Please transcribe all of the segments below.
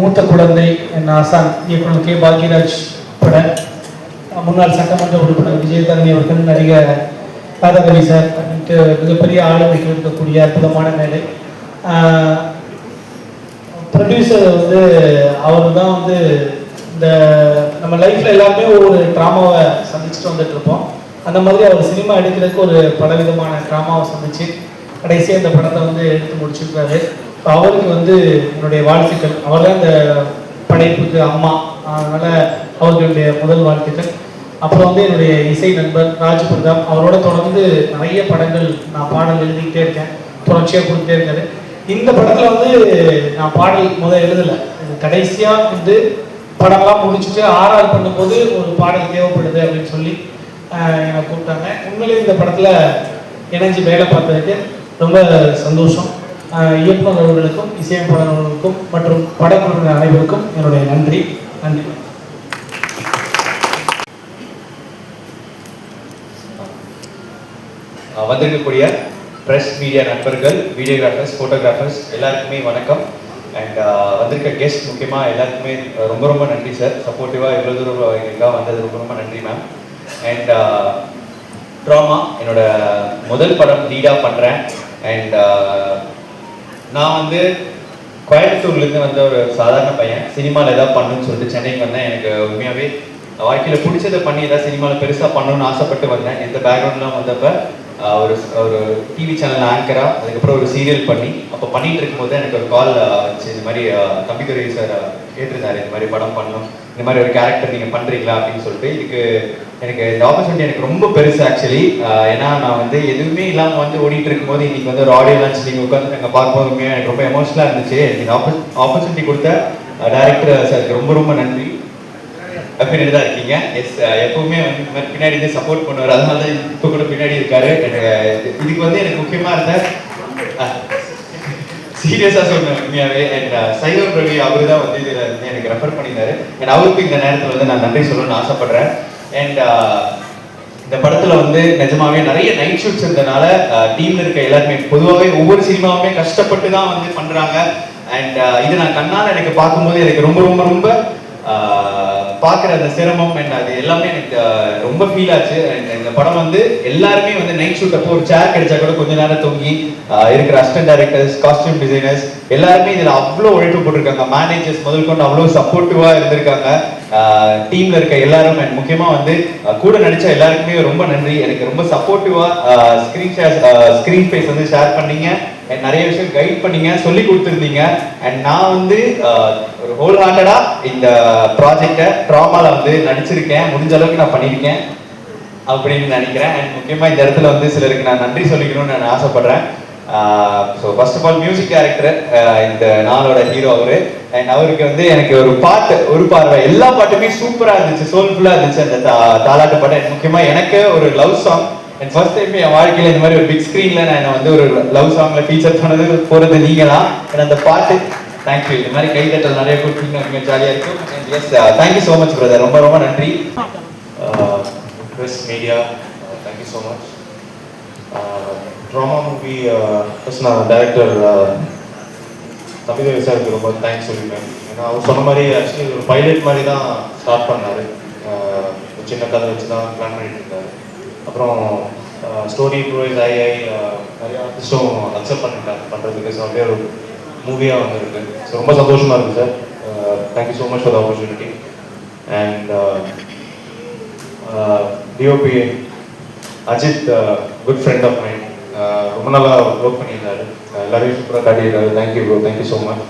மூத்த குழந்தை என் ஆசான் இயக்குனர் கே. பாக்யராஜ் பட முன்னாள் சட்டமன்ற உறுப்பினர் விஜயதரணி அவர்கள் நடிகர் ராதாரவி சார் அப்படின்ட்டு மிகப்பெரிய ஆளுமைக்கு இருக்கக்கூடிய அற்புதமான மேடை. ப்ரொடியூசர் வந்து அவர் தான் வந்து இந்த நம்ம லைஃப்ல எல்லாருமே ஒரு ட்ராமாவை சந்திச்சுட்டு வந்துட்டு இருப்போம். அந்த மாதிரி அவர் சினிமா எடுக்கிறதுக்கு ஒரு பலவிதமான ட்ராமாவை சந்திச்சு கடைசியாக இந்த படத்தை வந்து எடுத்து முடிச்சிருக்காரு. அவருக்கு வந்து என்னுடைய வாழ்த்துக்கள். அவர் தான் இந்த படைப்புக்கு அம்மா. அதனால் அவர்களுடைய முதல் வாழ்த்துக்கள். அப்புறம் வந்து என்னுடைய இசை நண்பர் ராஜ் பிரதாப் அவரோட தொடர்ந்து நிறைய படங்கள் நான் பாடல் எழுதிக்கிட்டே இருக்கேன். தொடர்ச்சியாக கொடுத்துட்டே இருக்காரு. இந்த படத்தில் வந்து நான் பாடல் முதல் எழுதலை. கடைசியாக வந்து படம்லாம் முடிச்சுட்டு ஆர்ஆர் பண்ணும்போது ஒரு பாடல் தேவைப்படுது அப்படின்னு சொல்லி என்னை கூப்பிட்டாங்க. உண்மையிலேயே இந்த படத்தில் இணைஞ்சு வேலை பார்த்ததுக்கு ரொம்ப சந்தோஷம். இயக்குநர்களுக்கும் இசையமைப்பாளர்களுக்கும் மற்றும் படக்குழுவினர் அனைவருக்கும் என்னுடைய நன்றி. நன்றி. வந்திருக்கக்கூடிய ப்ரெஸ் மீடியா நண்பர்கள் வீடியோகிராஃபர்ஸ் ஃபோட்டோகிராஃபர்ஸ் எல்லாருக்குமே வணக்கம். அண்ட் வந்திருக்க கெஸ்ட் முக்கியமாக எல்லாருக்குமே ரொம்ப ரொம்ப நன்றி சார் சப்போர்ட்டிவாக இவ்வளோ தூரம் எங்களுக்காக வந்தது. ரொம்ப ரொம்ப நன்றி மேம் அண்ட் ட்ராமா என்னோட முதல் படம் லீடாக பண்ணுறேன் அண்ட் நான் வந்து கோயம்புத்தூர்லேருந்து வந்த ஒரு சாதாரண பையன். சினிமாவில் ஏதாவது பண்ணணும்னு சொல்லிட்டு சென்னைக்கு வந்தேன். எனக்கு உண்மையாகவே வாழ்க்கையில் பிடிச்சதை பண்ணி ஏதாவது சினிமாவில் பெருசாக பண்ணணும்னு ஆசைப்பட்டு வந்தேன். இந்த பேக்ரவுண்ட்லாம் வந்தப்ப ஒரு ஒரு டிவி சேனல் ஆங்கராக அதுக்கப்புறம் ஒரு சீரியல் பண்ணி அப்போ பண்ணிட்டு இருக்கும்போது எனக்கு ஒரு கால் வச்சு இந்த மாதிரி தம்பிதுரை சார் கேட்டிருந்தாரு இந்த மாதிரி படம் பண்ணணும் இந்த மாதிரி ஒரு கேரக்டர் நீங்கள் பண்ணுறீங்களா அப்படின்னு சொல்லிட்டு. இதுக்கு எனக்கு இந்த ஆப்பர்ச்சுனிட்டி எனக்கு ரொம்ப பெருசு ஆக்சுவலி ஏன்னா நான் வந்து எதுவுமே இல்லாமல் வந்து ஓடிட்டு இருக்கும்போது இன்னைக்கு வந்து ஒரு ஆடியோ லான்ச் நீங்கள் உட்காந்து நாங்கள் பார்க்கும்போது எனக்கு ரொம்ப எமோஷனலாக இருந்துச்சு. எனக்கு ஆப்பர்ச்சுனிட்டி கொடுத்த டேரக்டர் சாருக்கு ரொம்ப ரொம்ப நன்றி. அப்படின்னு தான் இருக்கீங்க. எஸ் எப்பவுமே வந்து பின்னாடி இருந்து சப்போர்ட் பண்ணுவார். அதனால தான் இப்போ கூட பின்னாடி இருக்காரு. எனக்கு இதுக்கு வந்து எனக்கு முக்கியமாக இருந்த சீரியஸாக சொன்னேன் உண்மையாகவே அண்ட் சைவம் ரவி அவர் தான் வந்து இதில் வந்து எனக்கு ரெஃபர் பண்ணியிருந்தாரு. அண்ட் அவருக்கு இந்த நேரத்தில் வந்து நான் நன்றி சொல்லணும்னு ஆசைப்படுறேன். அண்ட் uh, இந்த படத்துல வந்து நிஜமாவே நிறைய நைட் ஷூட்ஸ் இருந்தனால uh, டீம்ல இருக்க எல்லாருமே பொதுவாகவே ஒவ்வொரு சினிமாவுமே கஷ்டப்பட்டு தான் வந்து பண்றாங்க. அண்ட் uh, இது நான் கண்ணால் எனக்கு பார்க்கும்போது எனக்கு ரொம்ப ரொம்ப ரொம்ப பார்க்குற அந்த சிரமம் அண்ட் அது எல்லாமே எனக்கு ரொம்ப ஃபீல் ஆச்சு. அண்ட் இந்த படம் வந்து எல்லாருமே வந்து நைட் ஷூட் அப்போ ஒரு சேர் கிடைச்சா கூட கொஞ்ச நேரம் தூங்கி இருக்கிற அசிஸ்டன்ட் டைரக்டர்ஸ் காஸ்டியூம் டிசைனர்ஸ் எல்லாருமே இதில் அவ்வளோ உழைப்பு போட்டிருக்காங்க. மேனேஜர்ஸ் முதல் கொண்டு அவ்வளோ சப்போர்ட்டிவாக இருந்திருக்காங்க. டீம்ல இருக்க எல்லாரும் and முக்கியமா வந்து கூட நடிச்ச எல்லாருக்குமே ரொம்ப நன்றி. எனக்கு ரொம்ப சப்போர்ட்டிவா ஸ்கிரீன் ஷேர் ஸ்கிரீன் ஸ்பேஸ் வந்து ஷேர் பண்ணீங்க. நிறைய விஷயம் கைட் பண்ணீங்க சொல்லி கொடுத்துருந்தீங்க. அண்ட் நான் வந்து ஒரு ஹோல் ஹார்ட்டடா இந்த ப்ராஜெக்டை ட்ராமால வந்து நடிச்சிருக்கேன். முடிஞ்ச அளவுக்கு நான் பண்ணியிருக்கேன் அப்படின்னு நினைக்கிறேன். அண்ட் முக்கியமா இந்த இடத்துல வந்து சிலருக்கு நான் நன்றி சொல்லிக்கணும்னு நான் ஆசைப்படுறேன். So first of all music director இந்த நாளோட ஹீரோ அவரு. அண்ட் அவருக்கு வந்து எனக்கு ஒரு பாட்டு ஒரு பார்வை. எல்லா பாட்டுமே சூப்பரா இருந்துச்சு சோல்ஃபுல்லா இருந்துச்சு அந்த தாலாட்டு பாட்டு. And முக்கியமா எனக்கு ஒரு love song and first time என் வாழ்க்கையில இந்த மாதிரி ஒரு பிக் ஸ்க்ரீன்ல நான் வந்து ஒரு லவ் சாங்ல ஃபீச்சர் பண்ணது போறது நீங்க தான் அந்த பாட்டு தேங்க்யூ இந்த மாதிரி கைதட்டல் நிறைய கொடுத்தீங்க ரொம்ப ஜாலியா இருக்கும். And yes thank you so much brother ரொம்ப ரொம்ப நன்றி. uh, press media, uh, thank drama movie much. நான் டேரக்டர் uh, தமிழக சாருக்கு ரொம்ப தேங்க்ஸ் சொல்லியிருக்கேன் ஏன்னா அவர் சொன்ன மாதிரி ஆக்சுவலி ஒரு பைலட் மாதிரி தான் ஸ்டார்ட் பண்ணார் ஒரு சின்ன கதை வச்சு தான் பிளான் பண்ணிட்டு இருந்தார். அப்புறம் ஸ்டோரி ப்ரோவைஸ் ஆகி ஆகி நிறைய ஆர்டிஸ்டும் அக்செப்ட் பண்ணிட்டாங்க. பண்ணுறதுக்கு ஸோ அப்படியே ஒரு மூவியாக வந்திருக்கு. ஸோ ரொம்ப சந்தோஷமாக இருக்குது sir thank you so much for the opportunity and DOP Ajith good friend of mind ரொம்ப நல்லா ஒர்க் பண்ணியிருந்தாரு. எல்லாரையும் சூப்பராக காட்டியிருக்காரு. Thank you bro thank you so much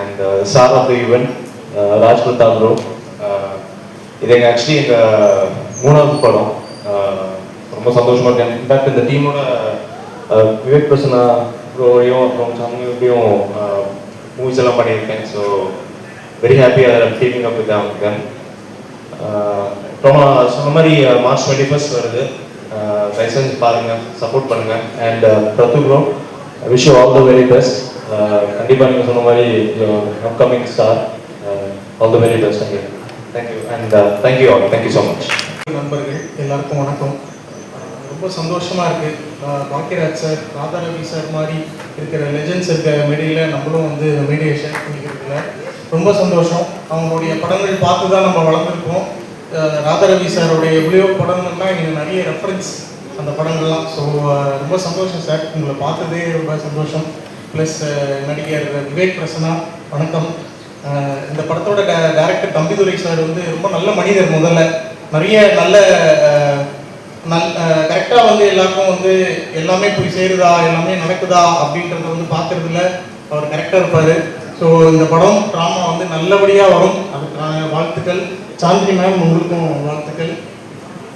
and sir of the event Raj Prathap bro இது எங்கள் actually எங்கள் மூணாவது படம். Uh, ரொம்ப சந்தோஷமாக இருக்கேன் இன்ஃபேக்ட் இந்த டீமோட uh, விவேக் பிரசனா ப்ரோவையும் அப்புறம் சமூகத்தையும் மூவிஸ் uh, எல்லாம் பண்ணியிருக்கேன். So very happy teaming up with அவங்க ரொம்ப சொன்ன மாதிரி மார்ச் டுவெண்ட்டி ஃபர்ஸ்ட் வருது. தயவு செஞ்சு சப்போர்ட் பண்ணுங்கள் and பிரத்து bro wish all the very best கண்டிப்பாக நீங்கள் சொன்ன மாதிரி upcoming star all the very best அங்கே. Thank you and thank you all thank you so much நண்பர்கள் எல்லாருக்கும் வணக்கம். ரொம்ப சந்தோஷமாக இருக்குது பாக்கியராஜ் சார் ராதாரவி சார் மாதிரி இருக்கிற லெஜெண்ட்ஸ் இருக்க மீடியில் நம்மளும் வந்து மீடியேஷன் பண்ணிக்கிறதுல ரொம்ப சந்தோஷம். அவங்களுடைய படங்கள் பார்த்து தான் நம்ம வளர்ந்துருக்கோம். ராதாரவி சாரோடைய எவ்வளோ படங்கள்லாம் எனக்கு நிறைய ரெஃபரன்ஸ் அந்த படங்கள்லாம். ஸோ ரொம்ப சந்தோஷம் சார். உங்களை பார்த்ததே ரொம்ப சந்தோஷம். ப்ளஸ் நடிகர் விவேக் பிரசன்னா வணக்கம். இந்த படத்தோட டேரக்டர் தம்பிதுரை சார் வந்து ரொம்ப நல்ல மனிதர் முதல்ல. நிறைய நல்ல நல் கரெக்டாக வந்து எல்லாருக்கும் வந்து எல்லாமே போய் சேருதா எல்லாமே நடக்குதா அப்படின்றத வந்து பார்க்கறதுல அவர் கரெக்டாக இருப்பார். ஸோ இந்த படம் ட்ராமா வந்து நல்லபடியாக வரும். அதுக்கான வாழ்த்துக்கள். சாந்தினி மேம் உங்களுக்கும் வாழ்த்துக்கள்.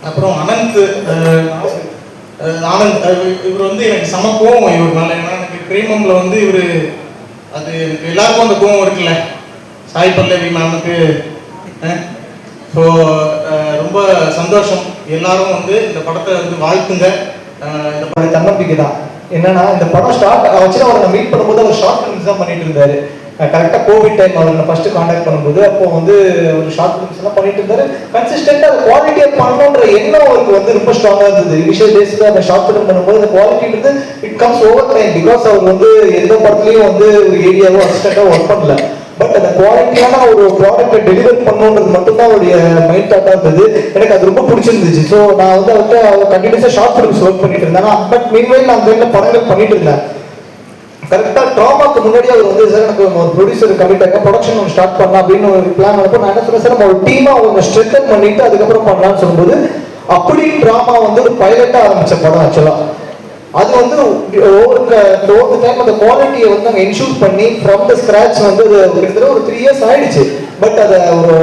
அப்புறம் அனந்த் ஆனந்த் இவர் வந்து எனக்கு செம கோவம் இவர் மேலே ஏன்னா எனக்கு பிரேமம்ல வந்து இவர் அது எனக்கு எல்லாருக்கும் அந்த கோவம் இருக்குல்ல. சாய் பல்லவி மேமுக்கு ஸோ ரொம்ப சந்தோஷம். எல்லாரும் வந்து இந்த படத்தை வந்து வாழ்த்துங்க. இந்த படம் தன்னம்பிக்கை தான் என்னன்னா இந்த படம் ஸ்டார்ட் வச்சு அவரை மீட் பண்ணும்போது அவர் ஷார்ட் ஃபிலிம்ஸ் தான் பண்ணிட்டு இருந்தாரு. கரெக்டாக கோவிட் டைம் அவர் நான் ஃபர்ஸ்ட் காண்டாக்ட் பண்ணும்போது அப்போ வந்து ஒரு ஷார்ட் ஃபிலிம்ஸ் எல்லாம் பண்ணிட்டு இருந்தாரு. கன்சிஸ்டண்டாக அதை குவாலிட்டியாக பண்ணணுன்ற எண்ணம் அவருக்கு வந்து ரொம்ப ஸ்ட்ராங்காக இருந்தது. இனிஷியல் டேஸில் அந்த ஷார்ட் ஃபிலிம் பண்ணும்போது அந்த குவாலிட்டின்றது it comes over time because அவர் வந்து எந்த படத்துலையும் வந்து ஒரு ஏரியாவோ அசிஸ்டண்ட்டாக ஒர்க் பண்ணல. பட் அந்த குவாலிட்டியான ஒரு ப்ராடக்டை டெலிவர் பண்ணணுன்றது மட்டும்தான் அவருடைய மைண்ட் தாட்டாக இருந்தது. எனக்கு அது ரொம்ப பிடிச்சிருந்துச்சு. ஸோ நான் வந்து அவர்கிட்ட கண்டினியூஸாக ஷார்ட் ஃபிலிம்ஸ் ஒர்க் பண்ணிட்டு இருந்தேன். பட் மீன்வைல் நான் அந்த படங்கள் பண்ணிட்டு இருந்தேன். கரெக்டாக ட்ராமாக்கு முன்னாடி அவர் வந்து சார் எனக்கு ஒரு ப்ரொடியூசர் கமிட்டாங்க ப்ரொடக்ஷன் ஒன்று ஸ்டார்ட் பண்ணலாம் அப்படின்னு ஒரு பிளான் பண்ணப்போ நான் என்ன சொன்னேன் சார் நம்ம ஒரு டீமாக அவங்க ஸ்ட்ரென்தன் பண்ணிட்டு அதுக்கப்புறம் பண்ணலாம்னு சொல்லும்போது அப்படி ட்ராமா வந்து ஒரு பைலட்டாக ஆரம்பிச்ச படம் ஆக்சுவலாக அது வந்து ஒவ்வொரு ஒவ்வொரு டைம் அந்த குவாலிட்டியை வந்து நாங்கள் இன்ஷூர் பண்ணி ஃப்ரம் த ஸ்க்ராச் வந்து அது கிட்டத்தட்ட ஒரு த்ரீ இயர்ஸ் ஆயிடுச்சு. பட் அதை ஒரு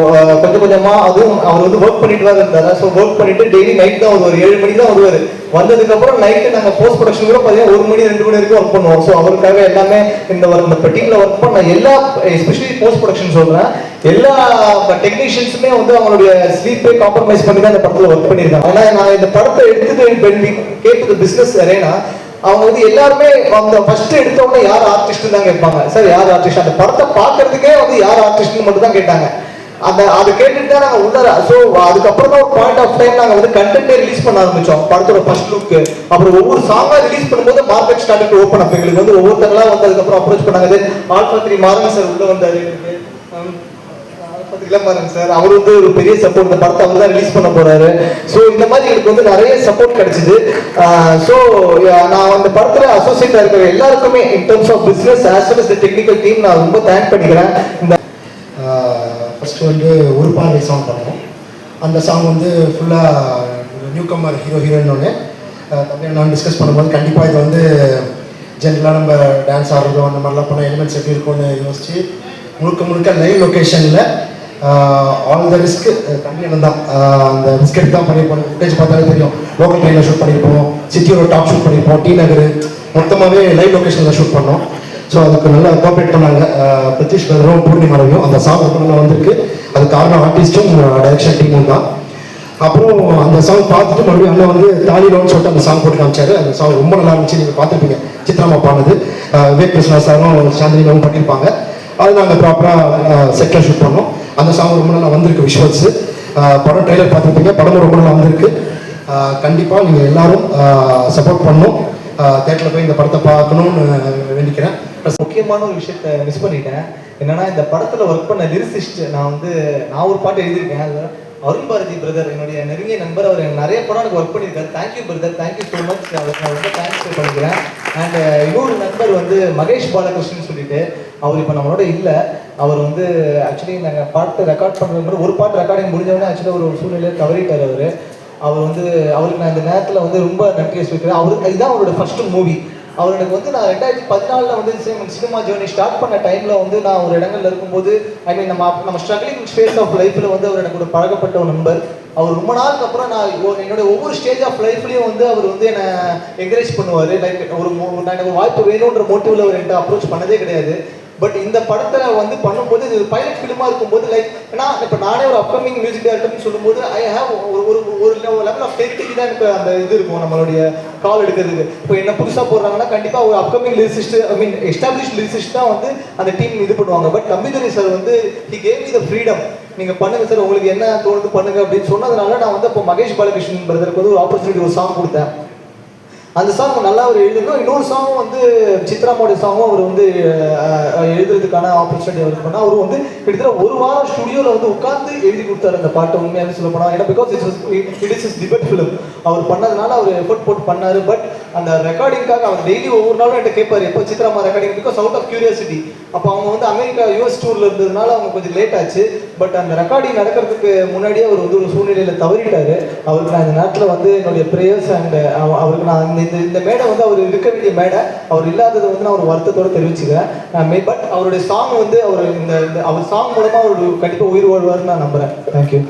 கொஞ்சம் கொஞ்சமாக அதுவும் அவர் வந்து ஒர்க் பண்ணிட்டு தான் இருந்தார். ஸோ ஒர்க் பண்ணிட்டு டெய்லி நைட் தான் ஒரு ஏழு மணிக்கு தான் வருவார். வந்ததுக்கு அப்புறம் நைட்டு நாங்கள் போஸ்ட் ப்ரொடக்ஷன் கூட பார்த்தீங்கன்னா ஒரு மணி ரெண்டு மணி வரைக்கும் ஒர்க் பண்ணுவோம். ஸோ அவருக்காக எல்லாமே இந்த இந்த டீமில் ஒர்க் பண்ண எல்லா எஸ்பெஷலி போஸ்ட் ப்ரொடக்ஷன் சொல்றேன் எல்லா டெக்னீஷியன்ஸுமே வந்து அவங்களுடைய ஸ்லீப்பை காம்ப்ரமைஸ் பண்ணி தான் இந்த படத்துல ஒர்க் பண்ணியிருக்காங்க. ஆனா நான் இந்த படத்தை எடுத்துட்டு கேட்டது பிசினஸ் அரேனா அவங்க வந்து எல்லாருமே அந்த ஃபர்ஸ்ட் எடுத்த உடனே யார் ஆர்டிஸ்ட் தான் கேட்பாங்க. சார் யார் ஆர்டிஸ்ட் அந்த படத்தை பார்க்கறதுக்கே வந்து யார் ஆர்டிஸ்ட்னு மட்டும் தான் கேட்டாங்க. அந்த அது கேட்டுட்டு தான் நாங்கள் உள்ளார. ஸோ அதுக்கப்புறம் தான் ஒரு பாயிண்ட் ஆஃப் டைம் நாங்கள் வந்து கண்டென்ட்டே ரிலீஸ் பண்ண ஆரம்பிச்சோம். படத்தோட ஃபர்ஸ்ட் லுக் அப்புறம் ஒவ்வொரு சாங்காக ரிலீஸ் பண்ணும்போது மார்க்கெட் ஸ்டார்ட் ஓப்பன் அப்போ எங்களுக்கு வந்து ஒவ்வொருத்தங்களா வந்து அதுக்கப்புறம் அப்ரோச் பண்ணாங்க ஆல்ஃபா த்ரீ மாறன் சார் உள்ள வந்தாரு. Um, எனக்கு சார் அவர் வந்து ஒரு பெரிய சப்போர்ட் இந்த படத்தை அவர் தான் ரிலீஸ் பண்ண போறாரு. ஸோ இந்த மாதிரி எனக்கு வந்து நிறைய சப்போர்ட் கிடைச்சிது. ஸோ நான் அந்த படத்துல அசோசியேட்டா இருக்கிற எல்லாருக்குமே in terms of business as well as technical team நான் ரொம்ப தேங்க் பண்ணிக்கிறேன். இந்த ஃபஸ்ட்டு வந்து ஒரு பார்வை சாங் பண்ணோம் அந்த சாங் வந்து ஃபுல்லாக நியூ கம்மர் ஹீரோ ஹீரோயினோடனே தம்பி நான் டிஸ்கஸ் பண்ணும்போது கண்டிப்பாக இது வந்து ஜென்ரலாக நம்ம டான்ஸ் ஆடுறதோ அந்த மாதிரிலாம் பண்ண எலிமெண்ட்ஸ் எப்படி இருக்கும்னு யோசிச்சு முழுக்க முழுக்க லைவ் லொக்கேஷனில் ஆல் த ரிஸ்க் தம்பி தான். அந்த ரிஸ்க் எடுத்து தான் பண்ணியிருப்போம். ஃபுட்டேஜ் பார்த்தாலே தெரியும். லோக்கல் ட்ரெயினில் ஷூட் பண்ணியிருப்போம். சிட்டியோட டாப் ஷூட் பண்ணியிருப்போம். டி நகர். மொத்தமாகவே லைவ் லொக்கேஷனில் ஷூட் பண்ணோம். ஸோ அதுக்கு நல்லா கோஆப்ரேட் பண்ணாங்க. பிரித்திஷ் பிரதீஷ் பிரதரும் பூர்ணிமாரையும் அந்த சாங் ரொம்ப நல்லா வந்திருக்கு. அது காரணம் ஆர்டிஸ்ட்டும் டைரக்ஷன் டீமும் தான். அப்புறம் அந்த சாங் பார்த்துட்டு மறுபடியும் அண்ணன் வந்து தாலிலோன்னு சொல்லிட்டு அந்த சாங் போட்டு காமிச்சாரு. அந்த சாங் ரொம்ப நல்லா இருந்துச்சு. நீங்கள் பார்த்துருப்பீங்க. சித்ராமா பாடுனது. விவேக் கிருஷ்ணா சாரும் சாந்தினியும் பண்ணியிருப்பாங்க. அது நாங்கள் ப்ராப்பராக செட்டில் ஷூட் பண்ணோம். அந்த சாங் ரொம்ப நல்லா வந்திருக்கு விஷுவல்ஸ் படம் ட்ரெய்லர் பார்த்துருப்பீங்க. படமும் ரொம்ப நல்லா வந்திருக்கு. கண்டிப்பாக நீங்கள் எல்லாரும் சப்போர்ட் பண்ணும். தேட்டரில் போய் இந்த படத்தை பார்க்கணும்னு வேண்டிக்கிறேன். முக்கியமான ஒரு விஷயத்த மிஸ் பண்ணிட்டேன். என்னன்னா இந்த படத்துல ஒர்க் பண்ண லிரிசிஸ்ட் நான் வந்து நான் ஒரு பாட்டு எழுதியிருக்கேன். அருண் பாரதி பிரதர் என்னுடைய நெருங்கிய நண்பர் அவர் நிறைய படம் எனக்கு ஒர்க் பண்ணியிருக்காரு. Thank you brother thank you so much அவருக்கு நான் ரொம்ப தேங்க்ஸ் பண்ணிக்கிறேன் அண்ட் இன்னொரு நண்பர் வந்து மகேஷ் பாலகிருஷ்ணன் சொல்லிட்டு அவர் இப்போ நம்மளோட இல்லை. அவர் வந்து ஆக்சுவலி நாங்கள் பாட்டு ரெக்கார்ட் பண்ணுறது ஒரு பாட்டு ரெக்கார்டிங் முடிஞ்சவொடனே ஆக்சுவலாக ஒரு சூழ்நிலையை தவறிட்டார் அவர். அவர் வந்து அவருக்கு நான் இந்த நேரத்தில் வந்து ரொம்ப நன்றியை சொல்லிக்கிறேன். அவருக்கு இதுதான் அவரோட ஃபர்ஸ்ட் மூவி அவர் எனக்கு வந்து நான் ரெண்டாயிரத்தி பதினாலில் வந்து சினிமா ஜேர்னி ஸ்டார்ட் பண்ண டைமில் வந்து நான் ஒரு இடங்கள்ல இருக்கும்போது ஐ மீன் நம்ம நம்ம ஸ்ட்ரகிளிங் ஃபேஸ் ஆஃப் லைஃப்பில் வந்து அவர் எனக்கு ஒரு பழகப்பட்ட ஒரு நண்பர். அவர் ரொம்ப நாளுக்கு அப்புறம் நான் என்னோட ஒவ்வொரு ஸ்டேஜ் ஆஃப் லைஃப்லையும் வந்து அவர் வந்து என்னை என்கரேஜ் பண்ணுவார். லைக் ஒரு நான் எனக்கு ஒரு வாய்ப்பு வேணுன்ற மோட்டிவில் அவர் என்கிட்ட அப்ரோச் பண்ணதே கிடையாது. பட் இந்த படத்தில் வந்து பண்ணும்போது இது பைலட் ஃபிலிமாக இருக்கும்போது லைக் ஏன்னா இப்போ நானே ஒரு அப்கமிங் மியூசிக் டேரக்டர்னு சொல்லும்போது ஐ ஹேவ் ஒரு ஒரு ஒரு லெவல் ஆஃப் டெரிட்டரி தான் எனக்கு அந்த இது இருக்கும் நம்மளுடைய கால் எடுக்கிறதுக்கு. இப்போ என்ன புதுசாக போடுறாங்கன்னா கண்டிப்பாக ஒரு upcoming lyricist I mean establish lyricist தான் வந்து அந்த டீம் இது பண்ணுவாங்க. பட் கம்பிதுரை சார் வந்து he came me the freedom நீங்கள் பண்ணுங்கள் சார் உங்களுக்கு என்ன தோணுது பண்ணுங்க அப்படின்னு சொன்னதுனால நான் வந்து அப்போ மகேஷ் பாலகிருஷ்ணன் பிரதருக்கு வந்து ஒரு ஆப்பர்ச்சுனிட்டி ஒரு சாங் கொடுத்தேன். அந்த சாங் நல்லா அவர் எழுதிருக்கோம் இன்னொரு சாங் வந்து சித்ராமோடைய சாங்கும் அவர் வந்து எழுதுறதுக்கான ஆப்பர்ச்சுனிட்டி அவருக்கு பண்ணால் அவரும் வந்து கிட்டத்தட்ட ஒரு வாரம் ஸ்டுடியோவில் வந்து உட்காந்து எழுதி கொடுத்தாரு அந்த பாட்டை உண்மையாக சொல்ல போனால் ஏன்னா because it's it is is debate film அவர் பண்ணதுனால அவர் எஃபர்ட் போட்டு பண்ணார். பட் அந்த ரெக்கார்டிங்காக அவர் டெய்லி ஒவ்வொரு நாளும் என்கிட்ட கேட்பார் எப்போ சித்ராமா recording because out of curiosity அப்போ அவங்க வந்து அமெரிக்கா யூஎஸ் டூர்ல இருந்ததுனால அவங்க கொஞ்சம் லேட் ஆச்சு. பட் அந்த ரெக்கார்டிங் நடக்கிறதுக்கு முன்னாடியே அவர் வந்து ஒரு சூழ்நிலையில தவறிட்டாரு. அவருக்கு நான் இந்த நேரத்தில் வந்து என்னுடைய ப்ரேயர்ஸ் அண்ட் அவருக்கு நான் இந்த இந்த- இந்த மேடை வந்து அவர் இருக்க வேண்டிய மேடை. அவர் இல்லாததை வந்து நான் ஒரு வருத்தத்தோட தெரிவிச்சுக்கிறேன். பட் அவருடைய சாங் வந்து அவர் இந்த இந்த அவர் சாங் மூலமா அவர் கண்டிப்பாக உயிர் வாழ்வார்னு நான் நம்புறேன். தேங்க்யூ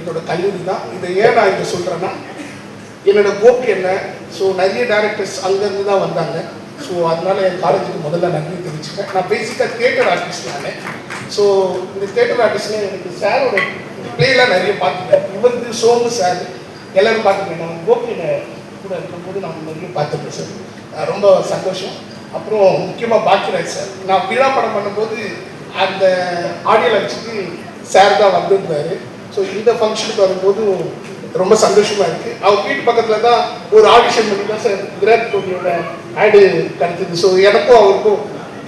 என்னோட கல்லூரி தான். இதை ஏன் நான் இதை சொல்கிறேன்னா என்னோட போக்கு என்ன? ஸோ நிறைய டேரக்டர்ஸ் அங்கேருந்து தான் வந்தாங்க. ஸோ அதனால என் காலேஜுக்கு முதல்ல நன்றி தெரிவிச்சுட்டேன் நான் பேசிக்காக தேட்டர் ஆர்டிஸ்ட் நான். ஸோ இந்த தேட்டர் ஆர்டிஸ்ட்ல எனக்கு சாரோட பிளேலாம் நிறைய பார்த்துட்டேன் இவருக்கு சோமு சார் எல்லாரும் பார்த்துருக்கேன் நான் கோபியில் கூட இருக்கும்போது நான் நிறைய பார்த்துருக்கேன் சார் ரொம்ப சந்தோஷம். அப்புறம் முக்கியமாக பாக்கியராஜ் சார் நான் விழா படம் பண்ணும்போது அந்த ஆடியோ லான்ச்சுக்கு சார் தான் வந்திருந்தார். ஸோ இந்த ஃபங்க்ஷனுக்கு வரும்போது ரொம்ப சந்தோஷமாக இருக்குது அவர் வீட்டு பக்கத்தில் தான் ஒரு ஆடிஷன் பண்ணி தான் சார் விராட் கோலியோட ஆடு கிடைச்சது ஸோ எனக்கும் அவருக்கும்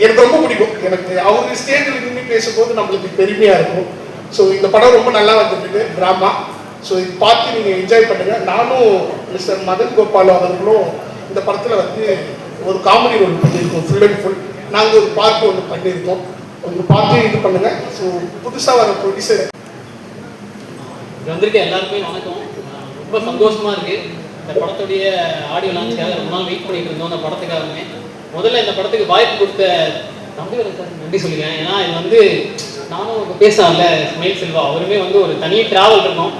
எனக்கு ரொம்ப பிடிக்கும். எனக்கு அவங்க ஸ்டேஜில் நின்று பேசும்போது நம்மளுக்கு பெருமையாக இருக்கும். ஸோ இந்த படம் ரொம்ப நல்லா வந்துருக்கு ட்ராமா ஸோ இது பார்த்து நீங்கள் என்ஜாய் பண்ணுங்கள் நானும் மிஸ்டர் மதன் கோபால் அவர்களும் இந்த படத்தில் வந்து ஒரு காமெடி ஒன்று பண்ணியிருக்கோம் ஃபுல் அண்ட் ஃபுல் நாங்கள் ஒரு பார்ட் ஒன்று பண்ணியிருக்கோம். கொஞ்சம் பார்த்து இது பண்ணுங்கள் ஸோ புதுசாக வர ப்ரொடியூசர் வந்திருக்க எல்லாருக்குமே வணக்கம். ரொம்ப சந்தோஷமாக இருக்குது இந்த படத்துடைய ஆடியோ லான்ச்சுக்காக ரொம்ப நாள் வெயிட் பண்ணிட்டு இருந்தோம் அந்த படத்துக்காகவே. முதல்ல இந்த படத்துக்கு வாய்ப்பு கொடுத்த நம்பிவரன் சார் நன்றி சொல்லிக்கிறேன். ஏன்னா இது வந்து நானும் இப்போ பேசல ஸ்மைல் செல்வா அவருமே வந்து ஒரு தனி டிராவல் இருக்கும்.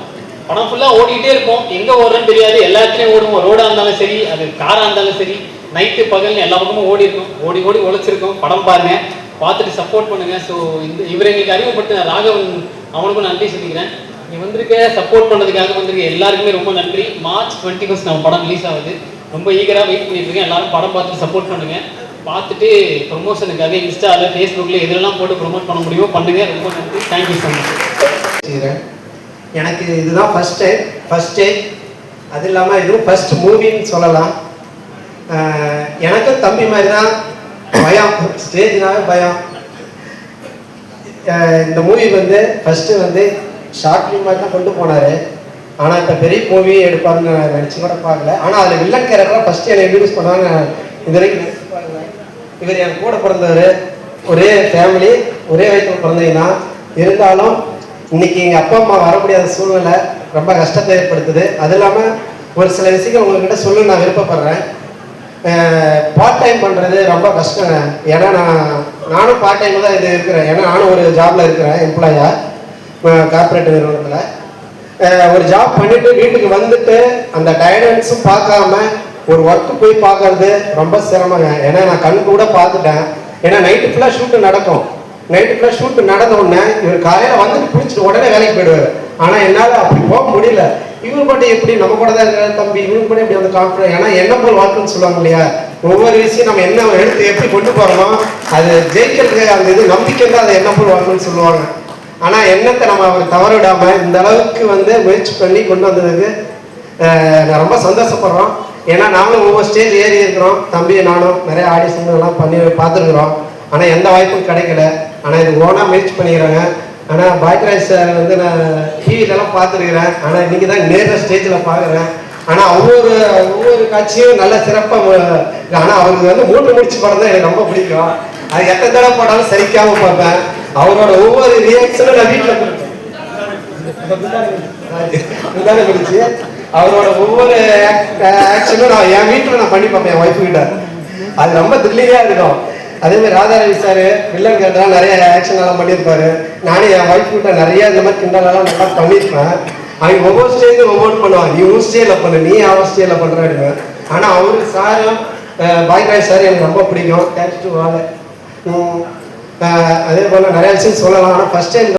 படம் ஃபுல்லாக ஓடிக்கிட்டே இருக்கும். எங்கே ஓடுறன்னு தெரியாது. எல்லாத்துலேயும் ஓடுவோம். ரோடாக இருந்தாலும் சரி அது காராக இருந்தாலும் சரி நைட்டு பகல்னு எல்லா பக்கமும் ஓடி இருக்கும். ஓடி ஓடி உழைச்சிருக்கோம். படம் பாருங்க. பார்த்துட்டு சப்போர்ட் பண்ணுங்க. ஸோ இந்த இவரை எங்களுக்கு அறிமுகப்படுத்தின ராகவன் அவனுக்கும் நன்றி சொல்லிக்கிறேன். நீ வந்திருக்க சப்போர்ட் பண்ணதுக்காக வந்திருக்க எல்லாருக்குமே ரொம்ப நன்றி. மார்ச் டுவெண்ட்டி ஃபஸ்ட் நம்ம படம் ரிலீஸ் ஆகுது. ரொம்ப ஈகராக வெயிட் பண்ணிட்டு இருக்கேன். எல்லாரும் படம் பார்த்து சப்போர்ட் பண்ணுங்க. பார்த்துட்டு ப்ரொமோஷனுக்காக இன்ஸ்டாவில் ஃபேஸ்புக்கில் இதெல்லாம் போட்டு ப்ரொமோட் பண்ண முடியுமோ பண்ணுங்க. ரொம்ப நன்றி. தேங்க்யூ ஸோ மச் செய்கிறேன் எனக்கு இதுதான் ஃபஸ்ட் டைம் ஃபஸ்ட் டைம் அது இல்லாமல் இதுவும் ஃபஸ்ட் மூவின்னு சொல்லலாம். எனக்கும் தம்பி மாதிரி தான் பயம் ஸ்டேஜ்னாவே பயம். இந்த மூவி வந்து ஃபஸ்ட்டு வந்து ஷார்ட் ஃபிலிம் மாதிரி தான் கொண்டு போனார். ஆனால் இப்போ பெரிய மூவி எடுப்பாருன்னு நான் நினச்சி கூட பார்க்கல. ஆனால் அதில் வில்லன் கேரக்டராக ஃபஸ்ட்டு என்னை இன்ட்ரடியூஸ் பண்ணாங்க. இது வரைக்கும் நினைச்சு பார்க்கல. இவர் என் கூட பிறந்தவர். ஒரே ஃபேமிலி ஒரே வயசுல பிறந்தீங்க தான். இருந்தாலும் இன்னைக்கு எங்கள் அப்பா அம்மா வர முடியாத சூழ்நிலை ரொம்ப கஷ்டத்தை ஏற்படுத்துது. அது இல்லாமல் ஒரு சில விஷயங்கள் உங்ககிட்ட சொல்ல நான் விருப்பப்படுறேன். பார்ட் டைம் பண்ணுறது ரொம்ப கஷ்டம். ஏன்னா நான் நானும் பார்ட் டைமில் தான் இது இருக்கிறேன். ஏன்னா நானும் ஒரு ஜாப்ல இருக்கிறேன் எம்ப்ளாயாக கார்பரேட் நிறுவனத்தில் ஒரு ஜாப் பண்ணிட்டு வீட்டுக்கு வந்துட்டு அந்த டைனன்ஸும் பார்க்காம ஒரு ஒர்க்கு போய் பார்க்கறது ரொம்ப சிரமங்க. ஏன்னா நான் கண் கூட பார்த்துட்டேன். ஏன்னா நைட்டு ஃபுல்லாக ஷூட்டு நடக்கும். நைட்டு ஃபுல்லாக ஷூட்டு நடந்த உடனே இவர் காலையில் வந்துட்டு பிடிச்சிட்டு உடனே வேலைக்கு போயிடுவார். ஆனால் என்னால் அப்படி போக முடியல. இவர் மட்டும் எப்படி நம்ம கூட தான் இருக்கிற தம்பி? இவங்க கூட எப்படி வந்து கான்ஃபிடன்ட் ஏன்னா என்ன போல் வாழ்க்கைன்னு சொல்லுவாங்க இல்லையா? ஒவ்வொரு விஷயம் நம்ம என்ன எடுத்து எப்படி கொண்டு போகிறோமோ அது ஜெயிக்கிறதுக்கு அந்த இது நம்பிக்கை தான் அது என்ன போல் வாழ்க்கைன்னு சொல்லுவாங்க. ஆனால் எண்ணத்தை நம்ம அவர் தவற இந்த அளவுக்கு வந்து முயற்சி பண்ணி கொண்டு வந்ததுக்கு நான் ரொம்ப சந்தோஷப்படுறோம். ஏன்னா நாங்களும் ஒவ்வொரு ஸ்டேஜ் ஏறி இருக்கிறோம். தம்பி நானும் நிறைய ஆடிஷன்லாம் எல்லாம் பண்ணி பார்த்துருக்குறோம். ஆனால் எந்த வாய்ப்பும் கிடைக்கல. ஆனால் இது ஓனாக முயற்சி பண்ணிக்கிறாங்க. ஆனால் பாக்யராஜ் சார் வந்து நான் டிவிலலாம் பார்த்துருக்கிறேன். ஆனால் நீங்கள் தான் நேரில் ஸ்டேஜில் பார்க்குறேன். ஆனால் ஒவ்வொரு ஒவ்வொரு காட்சியும் நல்ல சிறப்பாக ஆனால் அவருக்கு வந்து மூன்று முடிச்சு படம் தான் எனக்கு ரொம்ப பிடிக்கும். அது எத்தனை தடவை போட்டாலும் சரிக்காம பார்ப்பேன். அவரோட ஒவ்வொரு ரியாக்ஷனும் நான் வீட்டில் இதானே பிடிச்சி அவரோட ஒவ்வொரு ஆக்ஷனும் நான் என் வீட்டில் நான் பண்ணி பார்ப்பேன் என் ஒய்ஃப் கிட்ட. அது ரொம்ப த்ரில்லிங்காக இருக்கும். அதே மாதிரி ராதாரவி சார் வில்லன் கேட்டெல்லாம் நிறைய ஆக்ஷன் எல்லாம் பண்ணியிருப்பாரு. நானும் என் ஒய்ஃப் கிட்ட நிறைய இந்த மாதிரி கிண்டலெல்லாம் நல்லா பண்ணியிருப்பேன். அவங்க ஒவ்வொரு ஸ்டேஜும் ஒவ்வொரு பண்ணுவாங்க. நீ உன் ஸ்டேல பண்ணு நீ அவன் ஸ்டேல பண்ற ஆனால் அவரு சாரும் பாய்ராஜ் சார் எனக்கு ரொம்ப பிடிக்கும். தேங்க்ஸ் டு அதே போல் நிறைய விஷயம் சொல்லலாம். ஆனால் ஃபர்ஸ்ட் டைம்